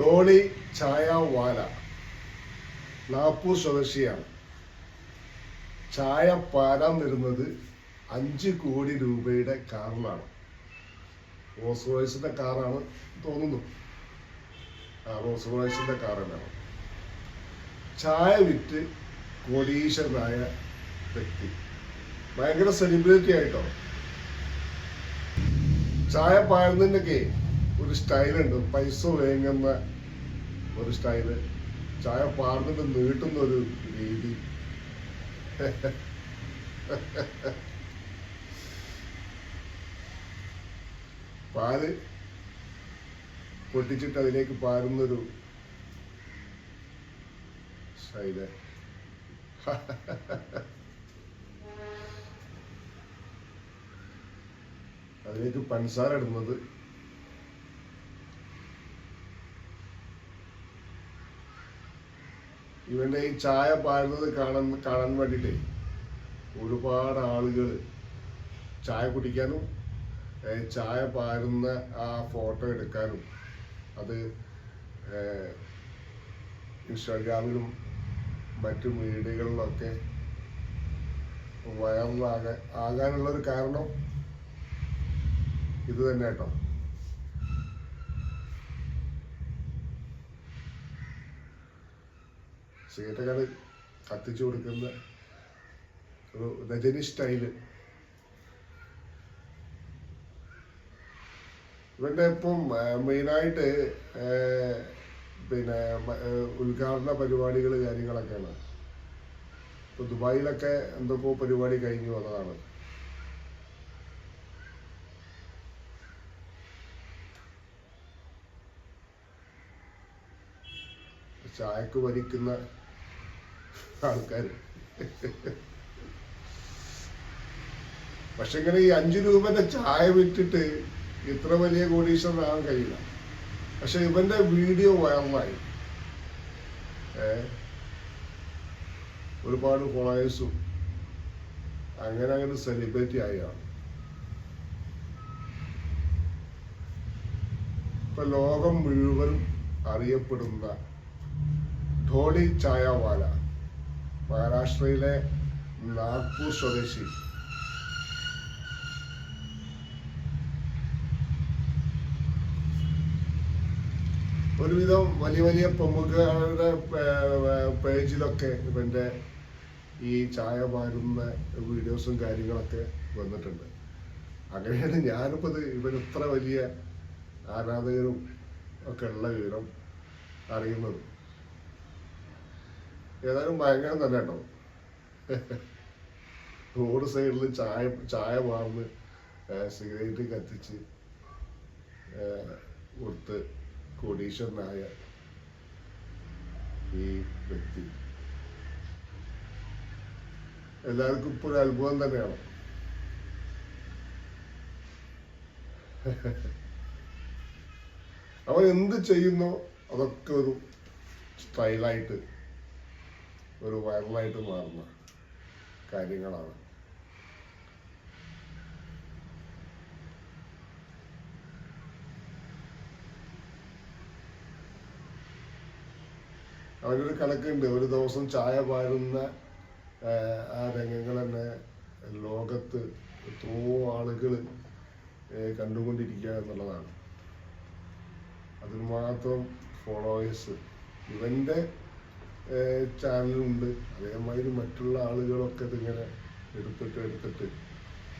ഡോളി ചായവാല. നാപ്പൂർ സ്വദേശിയാണ്. ചായ പാരാൻ വരുന്നത് അഞ്ച് കോടി രൂപയുടെ കാറിലാണ് റോസ് റോയ്സിന്റെ കാറാണ് തോന്നുന്നു. ആ റോസ് റോയ്സിന്റെ കാർ തന്നെയാണ് ചായ വിറ്റ് കോടീശ്വരനായ വ്യക്തി. ഭയങ്കര സെലിബ്രിറ്റി ആയിട്ടോ? ചായ പാരുന്നതിന്റെയൊക്കെ ഒരു സ്റ്റൈലുണ്ട്. പൈസ വേങ്ങുന്ന ഒരു സ്റ്റൈൽ. ചായ പാർന്നിട്ട് നീട്ടുന്ന ഒരു രീതി. പാൽ പൊട്ടിച്ചിട്ട് അതിലേക്ക് പാരുന്നൊരു സ്റ്റൈൽ. അതിലേക്ക് പഞ്ചസാര ഇടുന്നത് ഇവന്റെ ഈ ചായ പാരുന്നത് കാണാൻ കാണാൻ വേണ്ടിട്ടേ ഒരുപാട് ആളുകൾ ചായ കുടിക്കാനും ചായ പാരുന്ന ആ ഫോട്ടോ എടുക്കാനും അത് ഇൻസ്റ്റാഗ്രാമിലും മറ്റു വീടുകളിലൊക്കെ വൈറലാകാൻ ആകാനുള്ളൊരു കാരണം ഇത് തന്നെ കേട്ടോ സിഗരറ്റൊക്കെ കത്തിച്ചു കൊടുക്കുന്ന ഒരു രജനി സ്റ്റൈൽ. ഇവന്റെ ഇപ്പം മെയിനായിട്ട് പിന്നെ ഉദ്ഘാടന പരിപാടികൾ കാര്യങ്ങളൊക്കെയാണ്. ഇപ്പൊ ദുബായിലൊക്കെ എന്തൊക്കെയോ പരിപാടി കഴിഞ്ഞു വന്നതാണ്. ചായക്ക് ഭരിക്കുന്ന ആൾക്കാർ പക്ഷെ ഇങ്ങനെ ഈ അഞ്ചു രൂപന്റെ ചായ വിറ്റിട്ട് ഇത്ര വലിയ കോടീശ്വരനാകാൻ കഴിയില്ല. പക്ഷെ ഇവന്റെ വീഡിയോ വൈറലായി. ഒരുപാട് ഫോളോവേഴ്സും അങ്ങനെ അങ്ങനെ സെലിബ്രിറ്റി ആയാണ് ഇപ്പൊ ലോകം മുഴുവൻ അറിയപ്പെടുന്ന ധോണി ചായവാല. മഹാരാഷ്ട്രയിലെ നാഗ്പൂർ സ്വദേശി. ഒരുവിധം വലിയ വലിയ പ്രമുഖരുടെ പേജിലൊക്കെ ഇവന്റെ ഈ ചായ പാരുന്ന വീഡിയോസും കാര്യങ്ങളൊക്കെ വന്നിട്ടുണ്ട്. അങ്ങനെയാണ് ഞാനിപ്പോ ഇത് ഇത്ര വലിയ ആരാധകരും ഒക്കെ ഉള്ള വിവരം അറിയുന്നത്. ഏതായാലും ഭയങ്കരം തന്നെ കേട്ടോ. റോഡ് സൈഡിൽ ചായ ചായ വാർന്ന് സിഗരറ്റ് കത്തിച്ച് കൊടുത്ത് കോടീശ്വരനായ ഈ വ്യക്തി. എല്ലാവർക്കും ഇപ്പോൾ ഒരു അത്ഭുതം തന്നെയാണ്. അവൻ എന്ത് ചെയ്യുന്നോ അതൊക്കെ ഒരു സ്റ്റൈലായിട്ട് ഒരു വൈറലായിട്ട് മാറുന്ന കാര്യങ്ങളാണ്. അവരൊരു കണക്കുണ്ട്. ഒരു ദിവസം ചായ പാരുന്ന ആ, രംഗങ്ങൾ തന്നെ ലോകത്ത് എത്രയോ ആളുകൾ കണ്ടുകൊണ്ടിരിക്കുക എന്നുള്ളതാണ്. അതിന് മാത്രം ഫോളോവേഴ്സ് ഇവന്റെ ചാനലുണ്ട്. അതേമാതിരി മറ്റുള്ള ആളുകളൊക്കെ ഇതിങ്ങനെ എടുത്തിട്ട് എടുത്തിട്ട്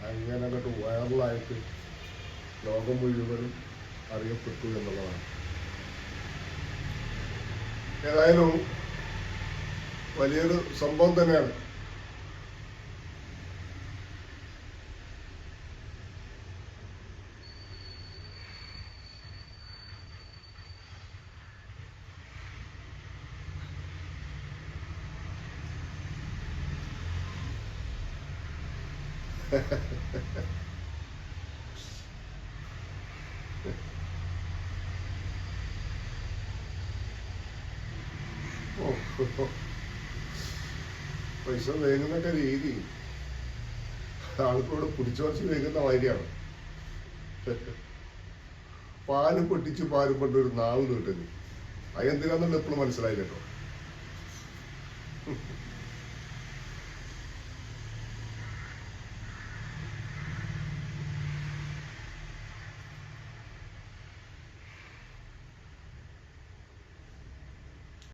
അങ്ങനെ അങ്ങോട്ട് വൈറലായിട്ട് ലോകം മുഴുവനും അറിയപ്പെട്ടു എന്നുള്ളതാണ്. ഏതായാലും വലിയൊരു സംഭവം തന്നെയാണ്. പൈസ വേങ്ങുന്നൊക്കെ രീതി. ആൾക്കൂടെ പിടിച്ചു പറിച്ച് വേങ്ങുന്ന വാര്യാണ് പാൽ പൊട്ടിച്ച് പാൽ കൊണ്ട് ഒരു നാവ് കിട്ടുന്നു അത് എപ്പോഴും മനസ്സിലായില്ലോ മനസ്സിലായില്ല കേട്ടോ